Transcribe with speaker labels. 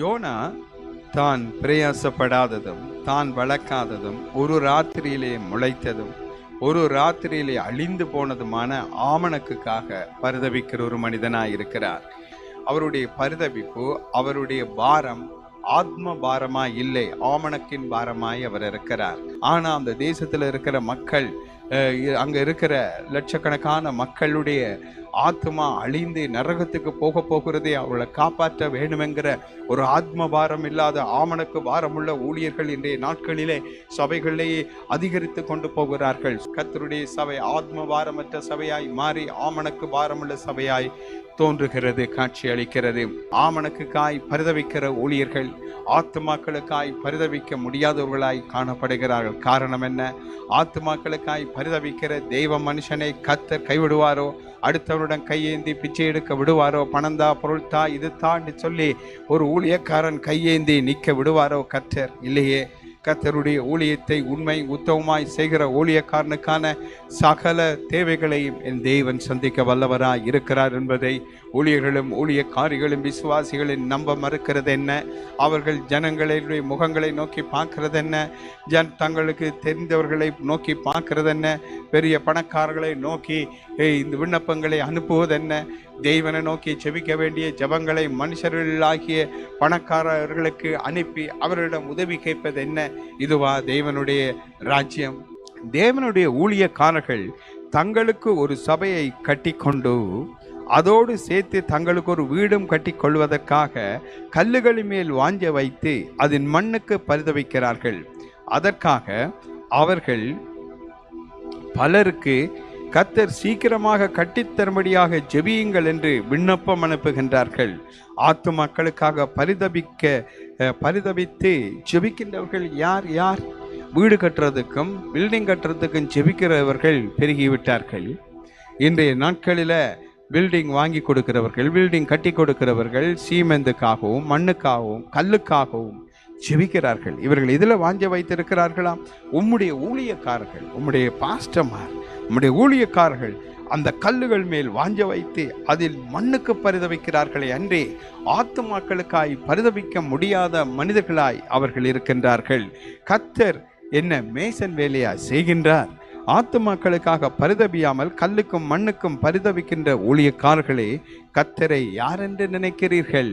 Speaker 1: YONO தான் பிரயாசப்படாததும் தான் வளர்க்காததும் ஒரு ராத்திரியிலே முளைத்ததும் ஒரு ராத்திரியிலே அழிந்து போனதுமான ஆமணக்குக்காக பரிதவிக்கிற ஒரு மனிதனாய் இருக்கிறார். அவருடைய பரிதவிப்பு அவருடைய பாரம் ஆத்ம பாரமாக இல்லை ஆமணக்கின் பாரமாய் அவர் இருக்கிறார். ஆனால் அந்த தேசத்தில் இருக்கிற மக்கள் அங்கே இ- இருக்கிற லட்சக்கணக்கான மக்களுடைய ஆத்மா அழிந்து நரகத்துக்கு போக போகிறதே அவளை காப்பாற்ற வேணுமெங்கிற ஒரு ஆத்ம பாரம் இல்லாத ஆமணக்கு பாரமுள்ள ஊழியர்கள் இன்றைய நாட்களிலே சபைகளிலேயே அதிகரித்து கொண்டு போகிறார்கள். கத்தருடைய சபை ஆத்ம பாரமற்ற சபையாய் மாறி ஆமணக்கு பாரமுள்ள சபையாய் தோன்றுகிறது காட்சி அளிக்கிறது ஆமணக்குக்காய் பரிதவிக்கிற ஊழியர்கள் ஆத்துமாக்களுக்காய் பரிதவிக்க முடியாதவர்களாய் காணப்படுகிறார்கள். காரணம் என்ன? ஆத்துமாக்களுக்காய் பரிதவிக்கிற தெய்வ மனுஷனை கத்தர் கைவிடுவாரோ? அடுத்தவருடன் கையேந்தி பிச்சை எடுக்க விடுவாரோ? பணந்தா பொருள்தா இது தான்னு சொல்லி ஒரு ஊழியக்காரன் கையேந்தி நிற்க விடுவாரோ கத்தர் இல்லையே. கத்தருடைய ஊழியத்தை உண்மை உத்தவமாய் செய்கிற ஊழியக்காரனுக்கான சகல தேவைகளையும் என் தேவன் சந்திக்க வல்லவராய் இருக்கிறார் என்பதை ஊழியர்களும் ஊழியக்காரிகளும் விசுவாசிகளின் நம்ப மறுக்கிறது என்ன? அவர்கள் ஜனங்களுடைய முகங்களை நோக்கி பார்க்கறது என்ன? ஜன் தங்களுக்கு தெரிந்தவர்களை நோக்கி பார்க்கறது என்ன? பெரிய பணக்காரர்களை நோக்கி இந்த விண்ணப்பங்களை அனுப்புவது என்ன? தெய்வனை நோக்கி செபிக்க வேண்டிய ஜபங்களை மனுஷர்களாகிய பணக்காரர்களுக்கு அனுப்பி அவர்களிடம் உதவி கேட்பது என்ன? இதுவா தெய்வனுடைய ராஜ்யம். தேவனுடைய ஊழியக்காரர்கள் தங்களுக்கு ஒரு சபையை கட்டிக்கொண்டு அதோடு சேர்த்து தங்களுக்கு ஒரு வீடும் கட்டி கொள்வதற்காக கல்லுகளின் மேல் வாஞ்ச வைத்து அதன் மண்ணுக்கு பரிதவிக்கிறார்கள். அதற்காக அவர்கள் பலருக்கு கத்தர் சீக்கிரமாக கட்டித்தரும்படியாக ஜெபியுங்கள் என்று விண்ணப்பம் அனுப்புகின்றார்கள். ஆத்து மக்களுக்காக பரிதபிக்க பரிதபித்து ஜெபிக்கின்றவர்கள் யார் யார்? வீடு கட்டுறதுக்கும் பில்டிங் கட்டுறதுக்கும் ஜெபிக்கிறவர்கள் பெருகிவிட்டார்கள். இன்றைய நாட்களில் பில்டிங் வாங்கி கொடுக்கிறவர்கள் பில்டிங் கட்டி கொடுக்கிறவர்கள் சீமெந்துக்காகவும் மண்ணுக்காகவும் கல்லுக்காகவும் ஜெபிக்கிறார்கள். இவர்கள் இதில் வாஞ்ச வைத்திருக்கிறார்களாம்? உம்முடைய ஊழியக்காரர்கள் உம்முடைய பாஸ்டமார் நம்முடைய ஊழியக்காரர்கள் அந்த கல்லுகள் மேல் வாஞ்ச வைத்து அதில் மண்ணுக்கு பரிதவிக்கிறார்களே அன்றே ஆத்துமாக்களுக்காய் பரிதவிக்க முடியாத மனிதர்களாய் அவர்கள் இருக்கின்றார்கள். கத்தர் என்ன மேசன் வேலையா செய்கின்றார்? ஆத்துமாக்களுக்காக பரிதவியாமல் கல்லுக்கும் மண்ணுக்கும் பரிதவிக்கின்ற ஊழியக்காரர்களே கத்தரை யாரென்று நினைக்கிறீர்கள்?